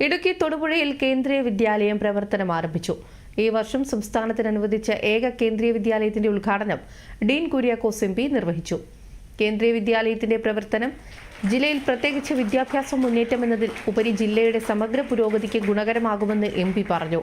ഇടുക്കി തൊടുപുഴയിൽ കേന്ദ്രീയ വിദ്യാലയം പ്രവർത്തനം ആരംഭിച്ചു. ഈ വർഷം സംസ്ഥാനത്തിന് അനുവദിച്ച ഏക കേന്ദ്രീയ വിദ്യാലയത്തിന്റെ ഉദ്ഘാടനം ഡീൻ കുര്യാക്കോസ് എം പി നിർവഹിച്ചു. കേന്ദ്രീയ വിദ്യാലയത്തിന്റെ പ്രവർത്തനം ജില്ലയിൽ പ്രത്യേകിച്ച് വിദ്യാഭ്യാസ മുന്നേറ്റം എന്നതിൽ ഉപരി ജില്ലയുടെ സമഗ്ര പുരോഗതിക്ക് ഗുണകരമാകുമെന്ന് എം പറഞ്ഞു.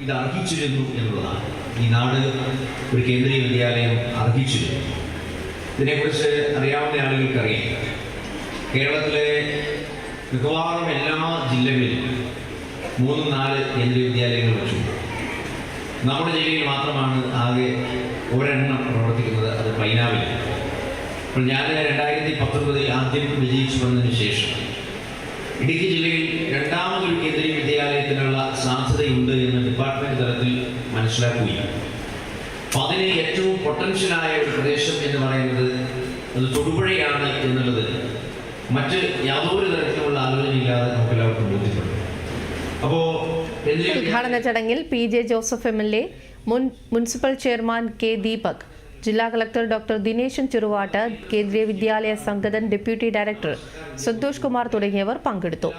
ഇത് അർഹിച്ചിരുന്നു എന്നുള്ളതാണ്. ഈ നാട് ഒരു കേന്ദ്രീയ വിദ്യാലയം അർഹിച്ചിരുന്നു. ഇതിനെക്കുറിച്ച് അറിയാവുന്ന ആളുകൾക്കറിയാം. കേരളത്തിലെ മിക്കവാറും എല്ലാ ജില്ലകളിലും മൂന്നും നാല് കേന്ദ്രീയ വിദ്യാലയങ്ങൾ വെച്ചുണ്ട് നമ്മുടെ ജില്ലയിൽ മാത്രമാണ് ആകെ ഒരെണ്ണം പ്രവർത്തിക്കുന്നത്. അത് പൈനാവിൽ. അപ്പോൾ ഞാൻ രണ്ടായിരത്തി പത്തൊൻപതിൽ ആദ്യം വിജയിച്ചു വന്നതിന് ശേഷം ഇടുക്കി ജില്ലയിൽ രണ്ടാമതൊരു കേന്ദ്രീയ വിദ്യാലയത്തിനുള്ള സാധ്യതയുണ്ട് എന്ന് ഡിപ്പാർട്ട്മെന്റ് തലത്തിൽ മനസ്സിലാക്കുകയാണ് അപ്പൊ അതിന് ഏറ്റവും പൊട്ടൻഷ്യലായ ഒരു പ്രദേശം എന്ന് പറയുന്നത് അത് തൊടുപുഴയാണ് എന്നുള്ളത് മറ്റ് യാതൊരു തരത്തിലുള്ള ആലോചനയില്ലാതെ നമുക്ക് എല്ലാവർക്കും ബോധ്യപ്പെടും. അപ്പോൾ ഉദ്ഘാടന ചടങ്ങിൽ P J Joseph M L A മുൻ മുനിസിപ്പൽ ചെയർമാൻ കെ ദീപക് ജില്ലാ collector doctor Dineshan Cheruvattu Kendriya Vidyalaya Sangathan deputy director Santhosh Kumar തുടങ്ങിയവർ പങ്കെടുത്തു.